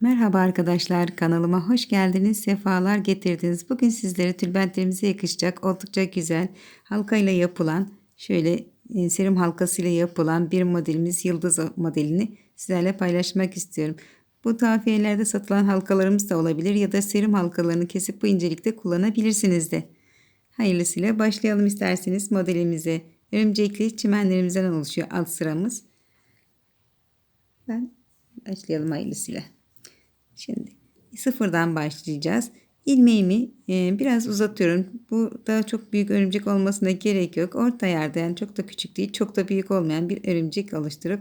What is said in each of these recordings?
Merhaba arkadaşlar kanalıma hoş geldiniz sefalar getirdiniz. Bugün sizlere tülbentlerimize yakışacak oldukça güzel halkayla yapılan şöyle e, serum halkasıyla yapılan bir modelimiz yıldız modelini sizlerle paylaşmak istiyorum. Bu tafiyelerde satılan halkalarımız da olabilir ya da serum halkalarını kesip bu incelikte kullanabilirsiniz de. Hayırlısıyla başlayalım isterseniz modelimize. Örümcekli çimenlerimizden oluşuyor alt sıramız. Ben başlayalım hayırlısıyla. Şimdi sıfırdan başlayacağız. İlmeğimi e, biraz uzatıyorum. Bu daha çok büyük örümcek olmasına gerek yok. Orta yerde yani çok da küçük değil, çok da büyük olmayan bir örümcek oluşturup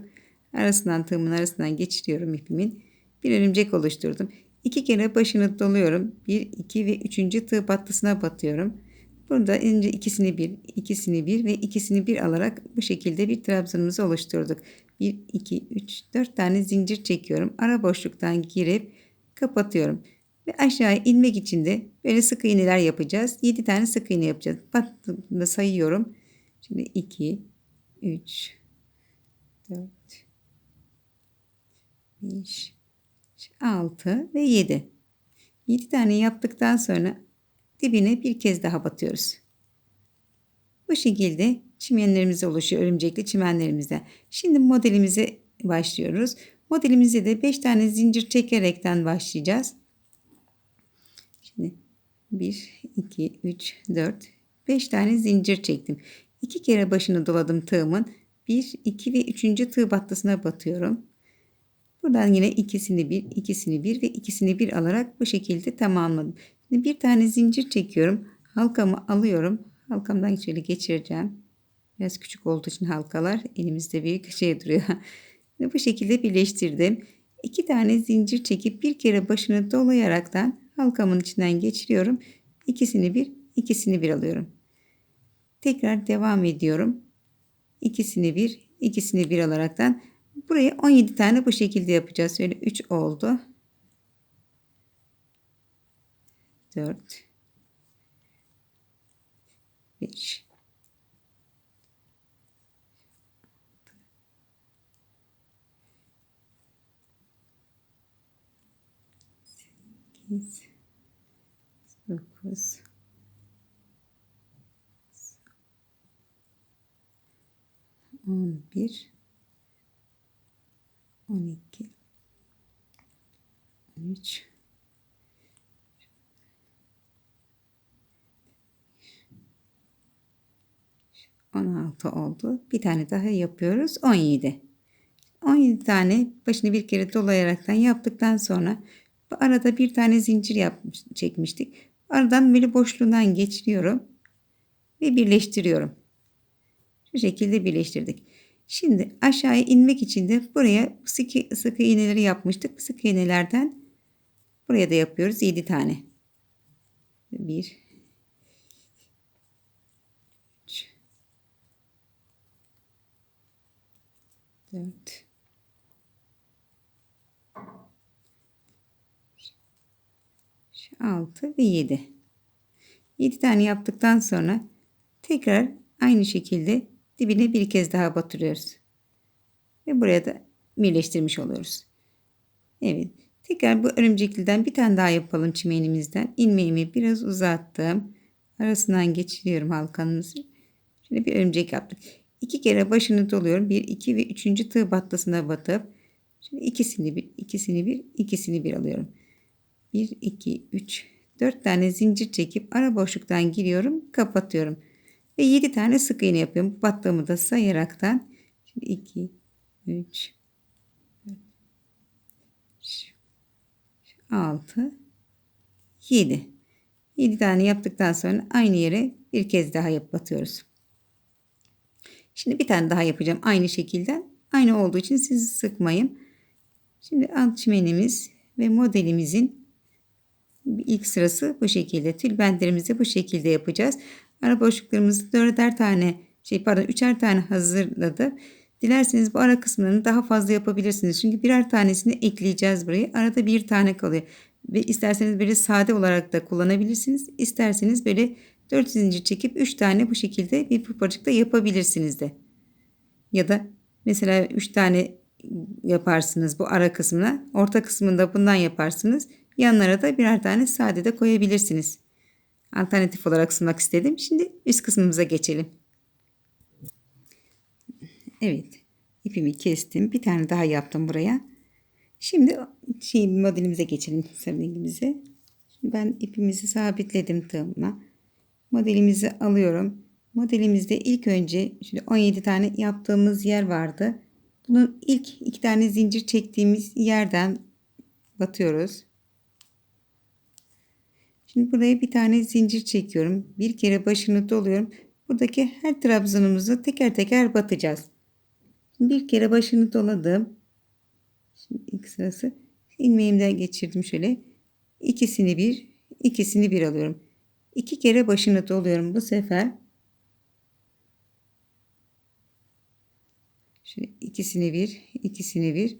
arasından tığımın arasından geçiriyorum ipimin. Bir örümcek oluşturdum. İki kere başını doluyorum. Bir, iki ve üçüncü tığ battısına batıyorum. Burada önce ikisini bir, ikisini bir ve ikisini bir alarak bu şekilde bir trabzanımızı oluşturduk. 1, 2, 3, 4 tane zincir çekiyorum. Ara boşluktan girip kapatıyorum. Ve aşağıya inmek için de böyle sık iğneler yapacağız. 7 tane sık iğne yapacağız. Battığımda sayıyorum. Şimdi 2, 3, 4, 5, 6 ve 7. 7 tane yaptıktan sonra dibine bir kez daha batıyoruz. Bu şekilde çimenlerimiz oluşuyor. Örümcekli çimenlerimizde. Şimdi modelimize başlıyoruz. Modelimize de 5 tane zincir çekerekten başlayacağız. Şimdi 1, 2, 3, 4, 5 tane zincir çektim. 2 kere başını doladım tığımın. 1, 2 ve 3. tığ battısına batıyorum. Buradan yine ikisini bir, ikisini bir ve ikisini bir alarak bu şekilde tamamladım. Şimdi bir tane zincir çekiyorum. Halkamı alıyorum. Halkamdan şöyle geçireceğim. Biraz küçük olduğu için halkalar elimizde büyük şey duruyor. Ve bu şekilde birleştirdim. İki tane zincir çekip bir kere başını dolayaraktan halkamın içinden geçiriyorum. İkisini bir, ikisini bir alıyorum. Tekrar devam ediyorum. İkisini bir, ikisini bir alaraktan buraya 17 tane bu şekilde yapacağız. Şöyle 3 oldu. 4 5 8 9 11 12 13 16 oldu. Bir tane daha yapıyoruz. 17. 17 tane başını bir kere dolayaraktan yaptıktan sonra arada bir tane zincir yapmış, çekmiştik. Aradan böyle boşluğundan geçiriyorum ve birleştiriyorum. Şu şekilde birleştirdik. Şimdi aşağıya inmek için de buraya sıkı, sıkı iğneleri yapmıştık. Sıkı iğnelerden buraya da yapıyoruz 7 tane. 1 3 4 6 ve 7. 7 tane yaptıktan sonra tekrar aynı şekilde dibine bir kez daha batırıyoruz. Ve buraya da birleştirmiş oluyoruz. Evet. Tekrar bu örümcekliden bir tane daha yapalım çimenimizden. İlmeğimi biraz uzattım. Arasından geçiriyorum halkamızı. Şimdi bir örümcek yaptık. İki kere başını doluyorum. Bir, iki ve üçüncü tığ battasına batıp şimdi ikisini bir, ikisini bir, ikisini bir alıyorum. 1, 2, 3, 4 tane zincir çekip ara boşluktan giriyorum, kapatıyorum. Ve 7 tane sık iğne yapıyorum. Battığımı da sayaraktan. Şimdi 2, 3, 6, 7. 7 tane yaptıktan sonra aynı yere bir kez daha yap batıyoruz. Şimdi bir tane daha yapacağım aynı şekilde. Aynı olduğu için sizi sıkmayın. Şimdi alt çimenimiz ve modelimizin ilk sırası bu şekilde. Tülbentlerimizi bu şekilde yapacağız. Ara boşluklarımızı dörder tane şey pardon üçer tane hazırladı. Dilerseniz bu ara kısımlarını daha fazla yapabilirsiniz. Çünkü birer tanesini ekleyeceğiz buraya. Arada bir tane kalıyor. Ve isterseniz böyle sade olarak da kullanabilirsiniz. İsterseniz böyle 4 zincir çekip 3 tane bu şekilde bir pırpacıkta yapabilirsiniz de. Ya da mesela 3 tane yaparsınız bu ara kısmına. Orta kısmında bundan yaparsınız. Yanlara da birer tane sade de koyabilirsiniz. Alternatif olarak sunmak istedim. Şimdi üst kısmımıza geçelim. Evet. ipimi kestim. Bir tane daha yaptım buraya. Şimdi şey modelimize geçelim. Sarılingimize. Ben ipimizi sabitledim tığıma. Modelimizi alıyorum. Modelimizde ilk önce şimdi 17 tane yaptığımız yer vardı. Bunun ilk iki tane zincir çektiğimiz yerden batıyoruz. Şimdi buraya bir tane zincir çekiyorum. Bir kere başını doluyorum. Buradaki her trabzanımızı teker teker batacağız. Bir kere başını doladım. Şimdi ilk sırası ilmeğimden geçirdim şöyle. İkisini bir, ikisini bir alıyorum. İki kere başını doluyorum bu sefer. Şöyle ikisini bir, ikisini bir,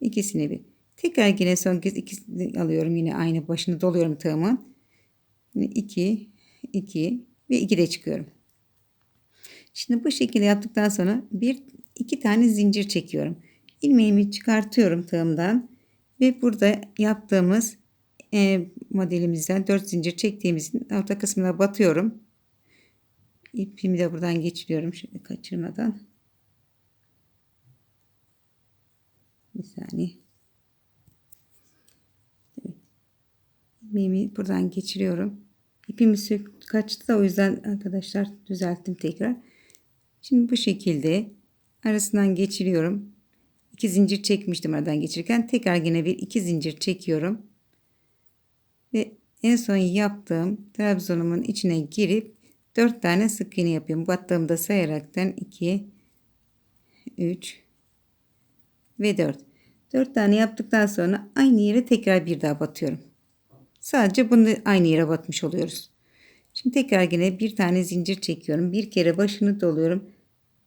ikisini bir. Tekrar yine son kez ikisini alıyorum. Yine aynı başını doluyorum tığımın. Yine iki, iki ve iki de çıkıyorum. Şimdi bu şekilde yaptıktan sonra bir iki tane zincir çekiyorum. İlmeğimi çıkartıyorum tığımdan ve burada yaptığımız e, modelimizden 4 zincir çektiğimizin orta kısmına batıyorum. İpimi de buradan geçiriyorum şöyle kaçırmadan. Bir saniye. Evet. İpimi buradan geçiriyorum. İpimi kaçtı da o yüzden arkadaşlar düzelttim tekrar. Şimdi bu şekilde arasından geçiriyorum. İki zincir çekmiştim aradan geçirirken. Tekrar yine bir iki zincir çekiyorum. Ve en son yaptığım trabzonumun içine girip 4 tane sık iğne yapıyorum. Battığımda sayaraktan 2 3 ve 4. 4 tane yaptıktan sonra aynı yere tekrar bir daha batıyorum. Sadece bunu aynı yere batmış oluyoruz. Şimdi tekrar yine bir tane zincir çekiyorum. Bir kere başını doluyorum.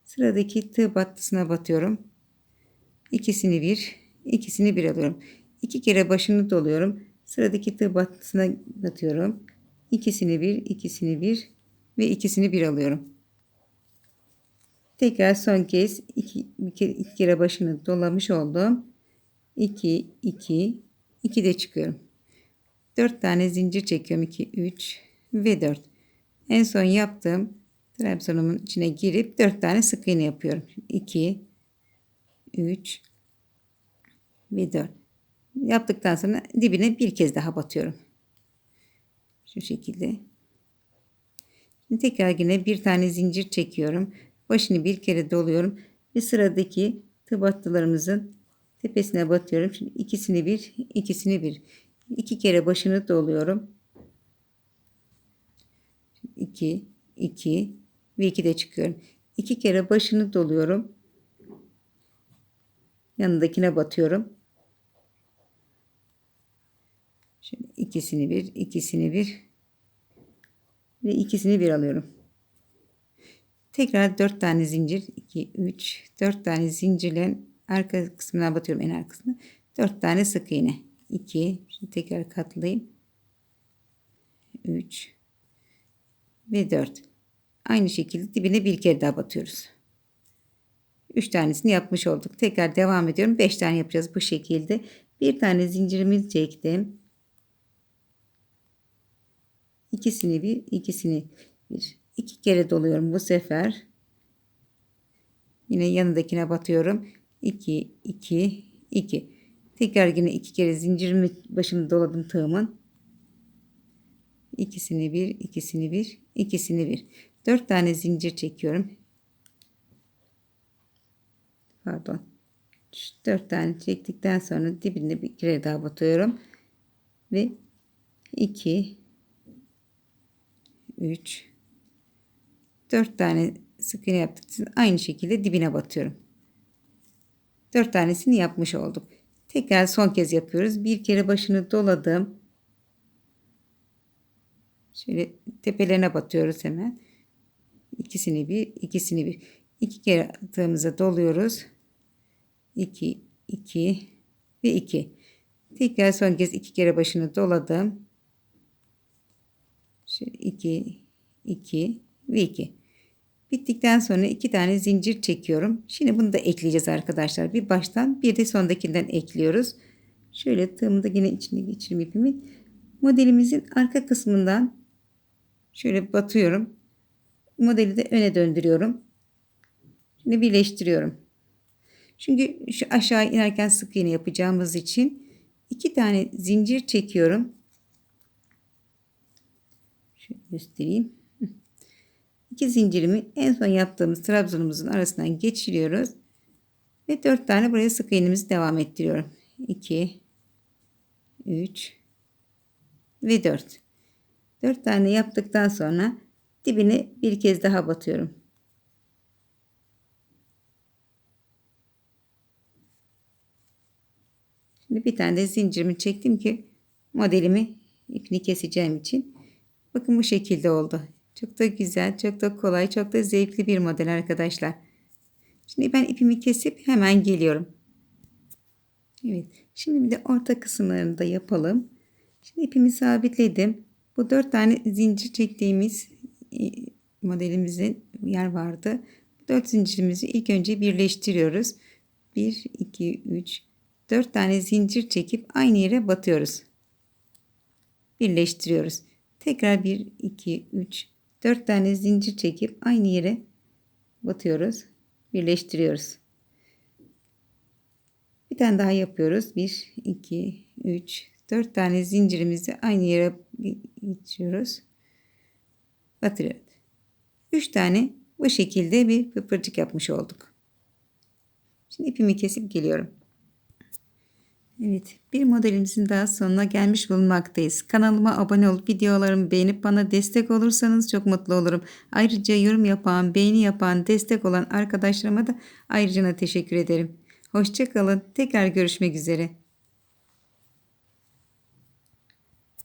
Sıradaki tığ battısına batıyorum. İkisini bir, ikisini bir alıyorum. İki kere başını doluyorum. Sıradaki tığ battısına batıyorum. İkisini bir, ikisini bir ve ikisini bir alıyorum. Tekrar son kez iki, bir iki kere başını dolamış oldum. 2, 2, 2 de çıkıyorum. 4 tane zincir çekiyorum. 2, 3 ve 4. En son yaptığım trabzonumun içine girip 4 tane sık iğne yapıyorum. 2, 3 ve 4. Yaptıktan sonra dibine bir kez daha batıyorum. Şu şekilde. Şimdi tekrar yine bir tane zincir çekiyorum. Başını bir kere doluyorum. Ve sıradaki tığ battılarımızın tepesine batıyorum. Şimdi ikisini bir, ikisini bir. İki kere başını doluyorum. 2, 2 ve 2 de çıkıyorum. İki kere başını doluyorum. Yanındakine batıyorum. Şimdi ikisini bir, ikisini bir ve ikisini bir alıyorum. Tekrar 4 tane zincir, 2, 3, 4 tane zincirle arka kısmına batıyorum en arkasına. 4 tane sık iğne. 2, şimdi tekrar katlayayım. 3 ve 4. Aynı şekilde dibine bir kere daha batıyoruz. 3 tanesini yapmış olduk. Tekrar devam ediyorum. 5 tane yapacağız bu şekilde. Bir tane zincirimizi çektim. İkisini bir, ikisini bir. iki kere doluyorum bu sefer. Yine yanındakine batıyorum. 2, 2, 2. Tekrar yine iki kere zincirimi başını doladım tığımın. İkisini bir, ikisini bir, ikisini bir. Dört tane zincir çekiyorum. Pardon. Dört tane çektikten sonra dibine bir kere daha batıyorum. Ve iki, 3 4 tane sık iğne yaptık. Aynı şekilde dibine batıyorum. 4 tanesini yapmış olduk. Tekrar son kez yapıyoruz. Bir kere başını doladım. Şöyle tepelerine batıyoruz hemen. İkisini bir, ikisini bir. İki kere tığımıza doluyoruz. 2, 2 ve 2. Tekrar son kez iki kere başını doladım. 2, 2 ve 2. Bittikten sonra iki tane zincir çekiyorum. Şimdi bunu da ekleyeceğiz arkadaşlar. Bir baştan bir de sondakinden ekliyoruz. Şöyle tığımı da yine içine geçireyim ipimi. Modelimizin arka kısmından şöyle batıyorum. Modeli de öne döndürüyorum. Şimdi birleştiriyorum. Çünkü şu aşağı inerken sık iğne yapacağımız için iki tane zincir çekiyorum. Şöyle göstereyim. İki zincirimi en son yaptığımız trabzanımızın arasından geçiriyoruz. Ve dört tane buraya sık iğnemizi devam ettiriyorum. 2 3 ve 4. 4 tane yaptıktan sonra dibine bir kez daha batıyorum. Şimdi bir tane de zincirimi çektim ki modelimi ipini keseceğim için. Bakın bu şekilde oldu. Çok da güzel, çok da kolay, çok da zevkli bir model arkadaşlar. Şimdi ben ipimi kesip hemen geliyorum. Evet. Şimdi bir de orta kısımlarını da yapalım. Şimdi ipimi sabitledim. Bu dört tane zincir çektiğimiz modelimizin yer vardı. Dört zincirimizi ilk önce birleştiriyoruz. 1, 2, 3, 4 tane zincir çekip aynı yere batıyoruz. Birleştiriyoruz. Tekrar 1, 2, 3, 4 tane zincir çekip aynı yere batıyoruz. Birleştiriyoruz. Bir tane daha yapıyoruz. 1, 2, 3, 4 tane zincirimizi aynı yere geçiyoruz. Batırıyoruz. 3 tane bu şekilde bir pıpırcık yapmış olduk. Şimdi ipimi kesip geliyorum. Evet, bir modelimizin daha sonuna gelmiş bulunmaktayız. Kanalıma abone olup videolarımı beğenip bana destek olursanız çok mutlu olurum. Ayrıca yorum yapan, beğeni yapan, destek olan arkadaşlarıma da ayrıca teşekkür ederim. Hoşçakalın. Tekrar görüşmek üzere.